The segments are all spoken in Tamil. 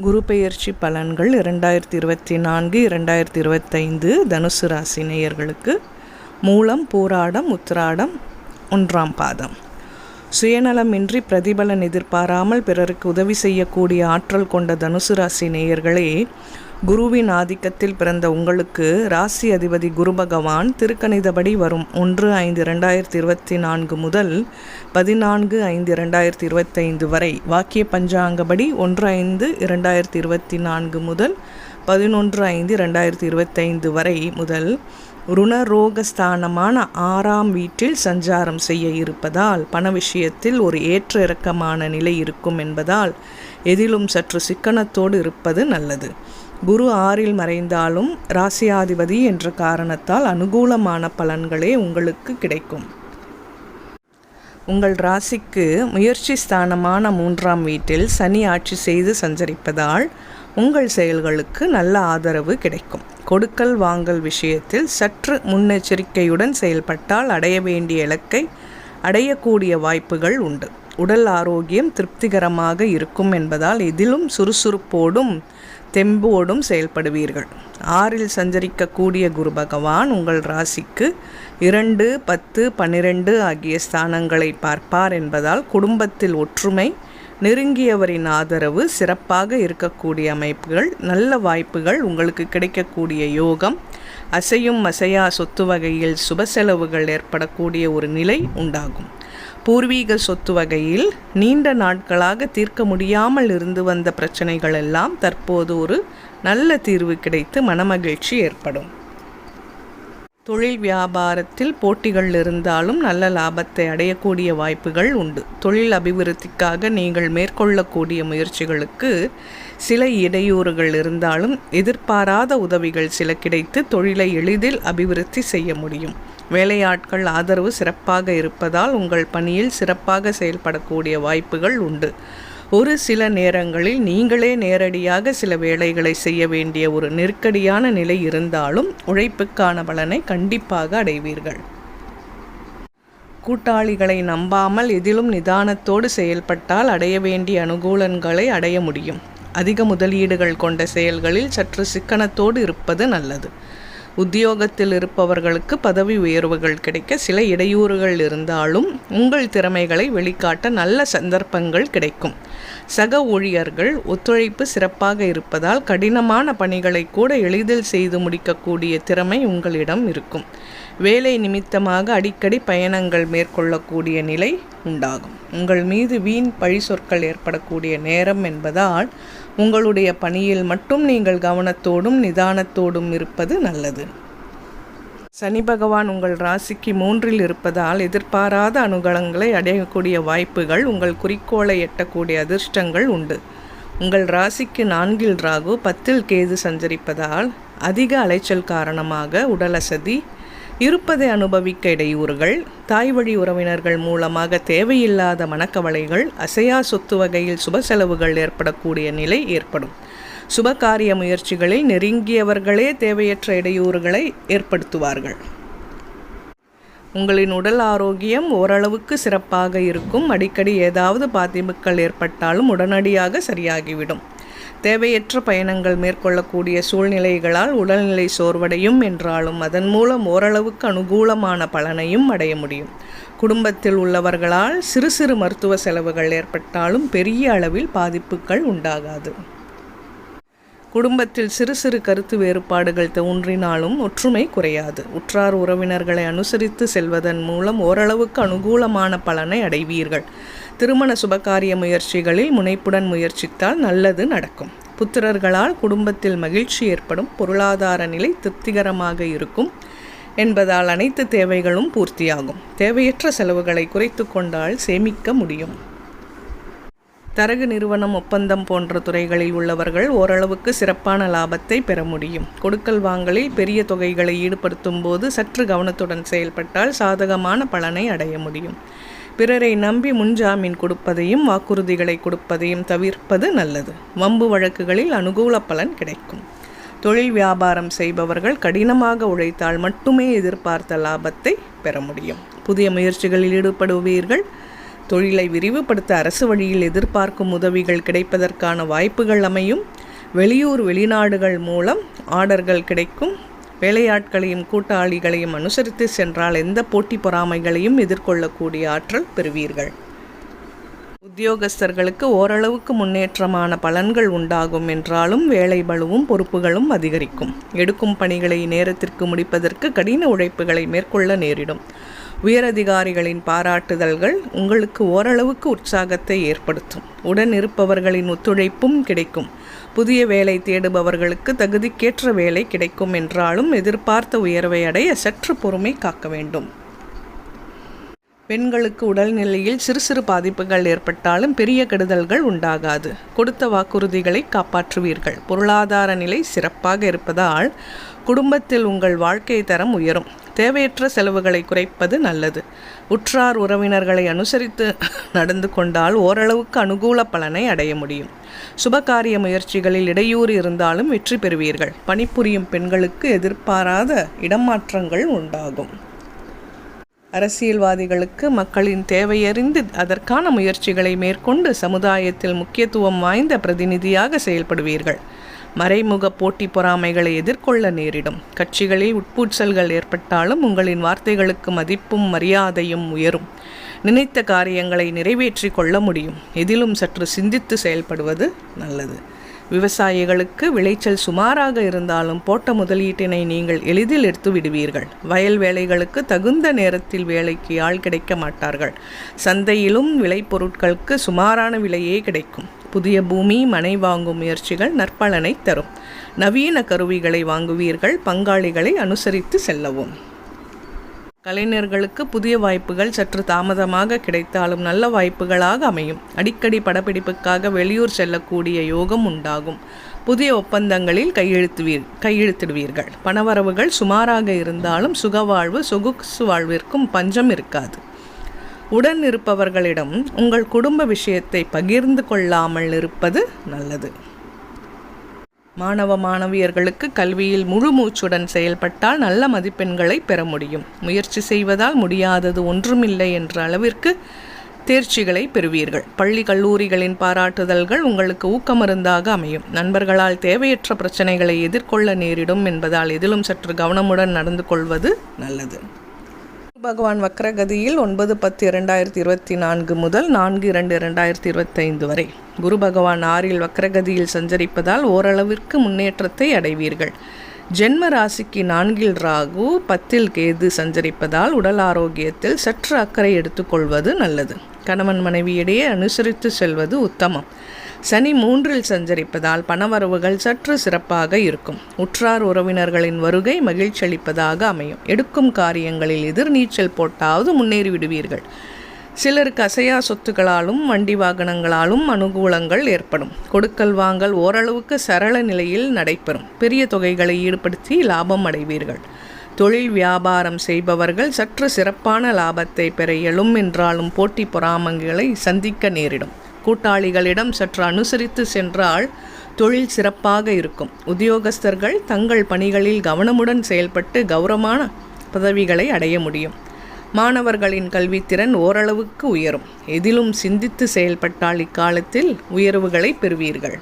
குரு பெயர்ச்சி பலன்கள் இரண்டாயிரத்தி இருபத்தி நான்கு இரண்டாயிரத்தி இருபத்தைந்து தனுசு ராசி நேயர்களுக்கு. மூலம் போராடம் உத்திராடம் ஒன்றாம் பாதம். சுயநலமின்றி பிரதிபலன் எதிர்பாராமல் பிறருக்கு உதவி செய்யக்கூடிய ஆற்றல் கொண்ட தனுசு ராசி நேயர்களே குருவின் ஆதிக்கத்தில் பிறந்த உங்களுக்கு ராசி அதிபதி குரு பகவான் திருக்கணிதபடி வரும். ஒன்று ஐந்து இரண்டாயிரத்தி இருபத்தி நான்கு முதல் பதினான்கு ஐந்து இரண்டாயிரத்தி இருபத்தைந்து வரை. வாக்கிய பஞ்சாங்கப்படி ஒன்று ஐந்து இரண்டாயிரத்தி இருபத்தி நான்கு முதல் பதினொன்று ஐந்து இரண்டாயிரத்தி இருபத்தைந்து வரை முதல் ருணரோகஸ்தானமான ஆறாம் வீட்டில் சஞ்சாரம் செய்ய இருப்பதால் பண விஷயத்தில் ஒரு ஏற்ற இறக்கமான நிலை இருக்கும் என்பதால் எதிலும் சற்று சிக்கனத்தோடு இருப்பது நல்லது. குரு ஆறில் மறைந்தாலும் ராசியாதிபதி என்ற காரணத்தால் அனுகூலமான பலன்களே உங்களுக்கு கிடைக்கும். உங்கள் ராசிக்கு முயற்சி ஸ்தானமான மூன்றாம் வீட்டில் சனி ஆட்சி செய்து சஞ்சரிப்பதால் உங்கள் செயல்களுக்கு நல்ல ஆதரவு கிடைக்கும். கொடுக்கல் வாங்கல் விஷயத்தில் சற்று முன்னெச்சரிக்கையுடன் செயல்பட்டால் அடைய வேண்டிய இலக்கை அடையக்கூடிய வாய்ப்புகள் உண்டு. உடல் ஆரோக்கியம் திருப்திகரமாக இருக்கும் என்பதால் இதிலும் சுறுசுறுப்போடும் தெம்போடும் செயல்படுவீர்கள். ஆறில் சஞ்சரிக்கக்கூடிய குரு பகவான் உங்கள் ராசிக்கு இரண்டு பத்து பன்னிரண்டு ஆகிய ஸ்தானங்களை பார்ப்பார் என்பதால் குடும்பத்தில் ஒற்றுமை நெருங்கியவரின் ஆதரவு சிறப்பாக இருக்கக்கூடிய அமைப்புகள் நல்ல வாய்ப்புகள் உங்களுக்கு கிடைக்கக்கூடிய யோகம் அசையும் அசையா சொத்து வகையில் சுப செலவுகள் ஏற்படக்கூடிய ஒரு நிலை உண்டாகும். பூர்வீக சொத்து வகையில் நீண்ட நாட்களாக தீர்க்க முடியாமல் இருந்து வந்த பிரச்சனைகள் எல்லாம் தற்போது ஒரு நல்ல தீர்வு கிடைத்து மனமகிழ்ச்சி ஏற்படும். தொழில் வியாபாரத்தில் போட்டிகள் இருந்தாலும் நல்ல லாபத்தை அடையக்கூடிய வாய்ப்புகள் உண்டு. தொழில் அபிவிருத்திக்காக நீங்கள் மேற்கொள்ளக்கூடிய முயற்சிகளுக்கு சில இடையூறுகள் இருந்தாலும் எதிர்பாராத உதவிகள் சில கிடைத்து தொழிலை எளிதில் அபிவிருத்தி செய்ய முடியும். வேலையாட்கள் ஆதரவு சிறப்பாக இருப்பதால் உங்கள் பணியில் சிறப்பாக செயல்படக்கூடிய வாய்ப்புகள் உண்டு. ஒரு சில நேரங்களில் நீங்களே நேரடியாக சில வேலைகளை செய்ய வேண்டிய ஒரு நெருக்கடியான நிலை இருந்தாலும் உழைப்புக்கான பலனை கண்டிப்பாக அடைவீர்கள். கூட்டாளிகளை நம்பாமல் எதிலும் நிதானத்தோடு செயல்பட்டால் அடைய வேண்டிய அனுகூலன்களை அடைய முடியும். அதிக முதலீடுகள் கொண்ட செயல்களில் சற்று சிக்கனத்தோடு இருப்பது நல்லது. உத்தியோகத்தில் இருப்பவர்களுக்கு பதவி உயர்வுகள் கிடைக்க சில இடையூறுகள் இருந்தாலும் உங்கள் திறமைகளை வெளிக்காட்ட நல்ல சந்தர்ப்பங்கள் கிடைக்கும். சக ஊழியர்கள் ஒத்துழைப்பு சிறப்பாக இருப்பதால் கடினமான பணிகளை கூட எளிதில் செய்து முடிக்கக்கூடிய திறமை உங்களிடம் இருக்கும். வேலை நிமித்தமாக அடிக்கடி பயணங்கள் மேற்கொள்ளக்கூடிய நிலை உண்டாகும். உங்கள் மீது வீண் பழி சொற்கள் ஏற்படக்கூடிய நேரம் என்பதால் உங்களுடைய பணியில் மட்டும் நீங்கள் கவனத்தோடும் நிதானத்தோடும் இருப்பது நல்லது. சனி பகவான் உங்கள் ராசிக்கு மூன்றில் இருப்பதால் எதிர்பாராத அனுகலங்களை அடையக்கூடிய வாய்ப்புகள் உங்கள் குறிக்கோளை எட்டக்கூடிய அதிர்ஷ்டங்கள் உண்டு. உங்கள் ராசிக்கு நான்கில் ராகு பத்தில் கேது சஞ்சரிப்பதால் அதிக அலைச்சல் காரணமாக உடலசதி இருப்பதை அனுபவிக்க இடையூறுகள் தாய் வழி உறவினர்கள் மூலமாக தேவையில்லாத மனக்கவலைகள் அசையா சொத்து வகையில் சுப செலவுகள் ஏற்படக்கூடிய நிலை ஏற்படும். சுபகாரிய முயற்சிகளில் நெருங்கியவர்களே தேவையற்ற இடையூறுகளை ஏற்படுத்துவார்கள். உங்களின் உடல் ஆரோக்கியம் ஓரளவுக்கு சிறப்பாக இருக்கும். அடிக்கடி ஏதாவது பாதிப்புகள் ஏற்பட்டாலும் உடனடியாக சரியாகிவிடும். தேவையற்ற பயணங்கள் மேற்கொள்ளக்கூடிய சூழ்நிலைகளால் உடல்நிலை சோர்வடையும் என்றாலும் அதன் மூலம் ஓரளவுக்கு அனுகூலமான பலனையும் அடைய முடியும். குடும்பத்தில் உள்ளவர்களால் சிறு சிறு மருத்துவ செலவுகள் ஏற்பட்டாலும் பெரிய அளவில் பாதிப்புகள் உண்டாகாது. குடும்பத்தில் சிறு சிறு கருத்து வேறுபாடுகள் தோன்றினாலும் ஒற்றுமை குறையாது. உற்றார் உறவினர்களை அனுசரித்து செல்வதன் மூலம் ஓரளவுக்கு அனுகூலமான பலனை அடைவீர்கள். திருமண சுபகாரிய முயற்சிகளில் முனைப்புடன் முயற்சித்தால் நல்லது நடக்கும். புத்திரர்களால் குடும்பத்தில் மகிழ்ச்சி ஏற்படும் பொருளாதார நிலை திருப்திகரமாக இருக்கும் என்பதால் அனைத்து தேவைகளும் பூர்த்தியாகும். தேவையற்ற செலவுகளை குறைத்து கொண்டால் சேமிக்க முடியும். தரகு நிறுவனம் ஒப்பந்தம் போன்ற துறைகளில் உள்ளவர்கள் ஓரளவுக்கு சிறப்பான லாபத்தை பெற முடியும். கொடுக்கல் வாங்கலில் பெரிய தொகைகளை ஈடுபடுத்தும் போது சற்று கவனத்துடன் செயல்பட்டால் சாதகமான பலனை அடைய முடியும். பிறரை நம்பி முன்ஜாமீன் கொடுப்பதையும் வாக்குறுதிகளை கொடுப்பதையும் தவிர்ப்பது நல்லது. வம்பு வழக்குகளில் அனுகூல பலன் கிடைக்கும். தொழில் வியாபாரம் செய்பவர்கள் கடினமாக உழைத்தால் மட்டுமே எதிர்பார்த்த லாபத்தை பெற முடியும். புதிய முயற்சிகளில் ஈடுபடுவீர்கள். தொழிலை விரிவுபடுத்த அரசு வழியில் எதிர்பார்க்கும் உதவிகள் கிடைப்பதற்கான வாய்ப்புகள் அமையும். வெளியூர் வெளிநாடுகள் மூலம் ஆர்டர்கள் கிடைக்கும். வேலையாட்களையும் கூட்டாளிகளையும் அனுசரித்து சென்றால் எந்த போட்டி பொறாமைகளையும் எதிர்கொள்ளக்கூடிய ஆற்றல் பெறுவீர்கள். உத்தியோகஸ்தர்களுக்கு ஓரளவுக்கு முன்னேற்றமான பலன்கள் உண்டாகும் என்றாலும் வேலை பளுவும் பொறுப்புகளும் அதிகரிக்கும். எடுக்கும் பணிகளை நேரத்திற்கு முடிப்பதற்கு கடின உழைப்புகளை மேற்கொள்ள நேரிடும். உயரதிகாரிகளின் பாராட்டுதல்கள் உங்களுக்கு ஓரளவுக்கு உற்சாகத்தை ஏற்படுத்தும். உடன் இருப்பவர்களின் ஒத்துழைப்பும் கிடைக்கும். புதிய வேலை தேடுபவர்களுக்கு தகுதிக்கேற்ற வேலை கிடைக்கும் என்றாலும் எதிர்பார்த்த உயர்வை அடைய சற்று பொறுமை காக்க வேண்டும். பெண்களுக்கு உடல்நிலையில் சிறு சிறு பாதிப்புகள் ஏற்பட்டாலும் பெரிய கெடுதல்கள் உண்டாகாது. கொடுத்த வாக்குறுதிகளை காப்பாற்றுவீர்கள். பொருளாதார நிலை சிறப்பாக இருப்பதால் குடும்பத்தில் உங்கள் வாழ்க்கை தரம் உயரும். தேவையற்ற செலவுகளை குறைப்பது நல்லது. உற்றார் உறவினர்களை அனுசரித்து நடந்து கொண்டால் ஓரளவுக்கு அனுகூல பலனை அடைய முடியும். சுபகாரிய முயற்சிகளில் இடையூறு இருந்தாலும் வெற்றி பெறுவீர்கள். பணிபுரியும் பெண்களுக்கு எதிர்பாராத இடமாற்றங்கள் உண்டாகும். அரசியல்வாதிகளுக்கு மக்களின் தேவையறிந்து அதற்கான முயற்சிகளை மேற்கொண்டு சமுதாயத்தில் முக்கியத்துவம் வாய்ந்த பிரதிநிதியாக செயல்படுவீர்கள். மறைமுக போட்டி பொறாமைகளை எதிர்கொள்ள நேரிடும். கட்சிகளில் உட்பூச்சல்கள் ஏற்பட்டாலும் உங்களின் வார்த்தைகளுக்கு மதிப்பும் மரியாதையும் உயரும். நினைத்த காரியங்களை நிறைவேற்றி கொள்ள முடியும். எதிலும் சற்று சிந்தித்து செயல்படுவது நல்லது. விவசாயிகளுக்கு விளைச்சல் சுமாராக இருந்தாலும் போட்ட முதலீட்டினை நீங்கள் எளிதில் எடுத்து விடுவீர்கள். வயல் வேலைகளுக்கு தகுந்த நேரத்தில் வேலைக்கு ஆள் கிடைக்க மாட்டார்கள். சந்தையிலும் விளைபொருட்களுக்கு சுமாரான விலையே கிடைக்கும். புதிய பூமி மனை வாங்கும் முயற்சிகள் நற்பலனை தரும். நவீன கருவிகளை வாங்குவீர்கள் பங்காளிகளை அனுசரித்து செல்லவும். கலைஞர்களுக்கு புதிய வாய்ப்புகள் சற்று தாமதமாக கிடைத்தாலும் நல்ல வாய்ப்புகளாக அமையும். அடிக்கடி படப்பிடிப்புக்காக வெளியூர் செல்லக்கூடிய யோகம் உண்டாகும். புதிய ஒப்பந்தங்களில் கையெழுத்துவீர் கையெழுத்திடுவீர்கள். பணவரவுகள் சுமாராக இருந்தாலும் சுகவாழ்வு சொகுசு வாழ்விற்கும் பஞ்சம் இருக்காது. உடன் இருப்பவர்களிடம் உங்கள் குடும்ப விஷயத்தை பகிர்ந்து கொள்ளாமல் இருப்பது நல்லது. மாணவ மாணவியர்களுக்கு கல்வியில் முழு மூச்சுடன் செயல்பட்டால் நல்ல மதிப்பெண்களை பெற முடியும். முயற்சி செய்வதால் முடியாதது ஒன்றுமில்லை என்ற அளவிற்கு தேர்ச்சிகளை பெறுவீர்கள். பள்ளி கல்லூரிகளின் பாராட்டுதல்கள் உங்களுக்கு ஊக்கமருந்தாக அமையும். நண்பர்களால் தேவையற்ற பிரச்சனைகளை எதிர்கொள்ள நேரிடும் என்பதால் எதிலும் சற்று கவனமுடன் நடந்து கொள்வது நல்லது. பகவான் வக்ரகதியில் ஒன்பது பத்து இரண்டாயிரத்தி இருபத்தி நான்கு முதல் நான்கு இரண்டு இரண்டாயிரத்தி இருபத்தைந்து வரை. குரு பகவான் ஆறில் வக்ரகதியில் சஞ்சரிப்பதால் ஓரளவிற்கு முன்னேற்றத்தை அடைவீர்கள். ஜென்ம ராசிக்கு நான்கில் ராகு பத்தில் கேது சஞ்சரிப்பதால் உடல் ஆரோக்கியத்தில் சற்று அக்கறை எடுத்துக்கொள்வது நல்லது. கணவன் மனைவியிடையே அனுசரித்து செல்வது உத்தமம். சனி மூன்றில் சஞ்சரிப்பதால் பணவரவுகள் சற்று சிறப்பாக இருக்கும். உற்றார் உறவினர்களின் வருகை மகிழ்ச்சியளிப்பதாக அமையும். எடுக்கும் காரியங்களில் எதிர்நீச்சல் போட்டாவது முன்னேறி விடுவீர்கள். சிலருக்கு அசையா சொத்துக்களாலும் வண்டி வாகனங்களாலும் அனுகூலங்கள் ஏற்படும். கொடுக்கல் வாங்கல் ஓரளவுக்கு சரள நிலையில் நடைபெறும். பெரிய தொகைகளை ஈடுபடுத்தி லாபம் அடைவீர்கள். தொழில் வியாபாரம் செய்பவர்கள் சற்று சிறப்பான லாபத்தை பெற இயலும் என்றாலும் போட்டி பொறாமங்களை சந்திக்க நேரிடும். கூட்டாளிகளிடம் சற்று அனுசரித்து சென்றால் தொழில் சிறப்பாக இருக்கும். உத்தியோகஸ்தர்கள் தங்கள் பணிகளில் கவனமுடன் செயல்பட்டு கௌரவமான பதவிகளை அடைய முடியும். மாணவர்களின் கல்வித்திறன் ஓரளவுக்கு உயரும். எதிலும் சிந்தித்து செயல்பட்டால் இக்காலத்தில் உயர்வுகளை பெறுவீர்கள்.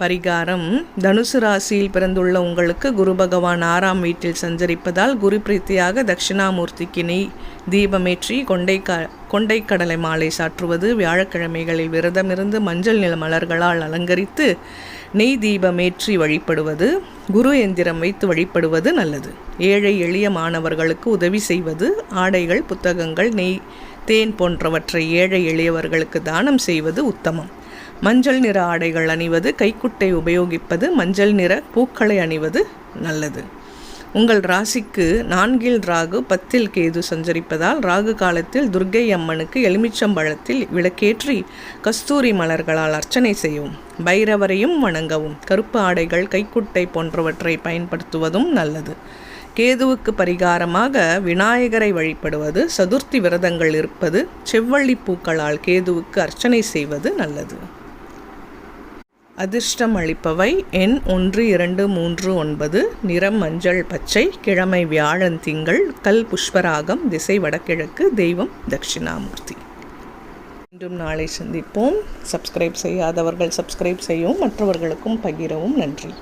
பரிகாரம். தனுசு ராசியில் பிறந்துள்ள உங்களுக்கு குரு பகவான் ஆறாம் வீட்டில் சஞ்சரிப்பதால் குரு பிரீத்தியாக தட்சிணாமூர்த்திக்கு நெய் தீபமேற்றி கொண்டை க மாலை சாற்றுவது வியாழக்கிழமைகளில் விரதமிருந்து மஞ்சள் நில மலர்களால் அலங்கரித்து நெய் தீபமேற்றி வழிபடுவது குரு எந்திரம் வைத்து வழிபடுவது நல்லது. ஏழை எளிய மாணவர்களுக்கு உதவி செய்வது ஆடைகள் புத்தகங்கள் நெய் தேன் போன்றவற்றை ஏழை எளியவர்களுக்கு தானம் செய்வது உத்தமம். மஞ்சள் நிற ஆடைகள் அணிவது கைக்குட்டை உபயோகிப்பது மஞ்சள் நிற பூக்களை அணிவது நல்லது. உங்கள் ராசிக்கு நான்கில் ராகு பத்தில் கேது சஞ்சரிப்பதால் ராகு காலத்தில் துர்க்கை அம்மனுக்கு எலுமிச்சம்பழத்தில் விளக்கேற்றி கஸ்தூரி மலர்களால் அர்ச்சனை செய்யவும் பைரவரையும் வணங்கவும் கருப்பு ஆடைகள் கைக்குட்டை போன்றவற்றை பயன்படுத்துவதும் நல்லது. கேதுவுக்கு பரிகாரமாக விநாயகரை வழிபடுவது சதுர்த்தி விரதங்கள் இருப்பது செவ்வள்ளி பூக்களால் கேதுவுக்கு அர்ச்சனை செய்வது நல்லது. அதிர்ஷ்டம் அளிப்பவை எண் ஒன்று இரண்டு மூன்று ஒன்பது. நிறம் மஞ்சள் பச்சை. கிழமை வியாழன் திங்கள். கல் புஷ்பராகம். திசை வடகிழக்கு. தெய்வம் தட்சிணாமூர்த்தி. மீண்டும் நாளை சந்திப்போம். சப்ஸ்கிரைப் செய்யாதவர்கள் சப்ஸ்கிரைப் செய்யவும் மற்றவர்களுக்கும் பகிரவும் நன்றி.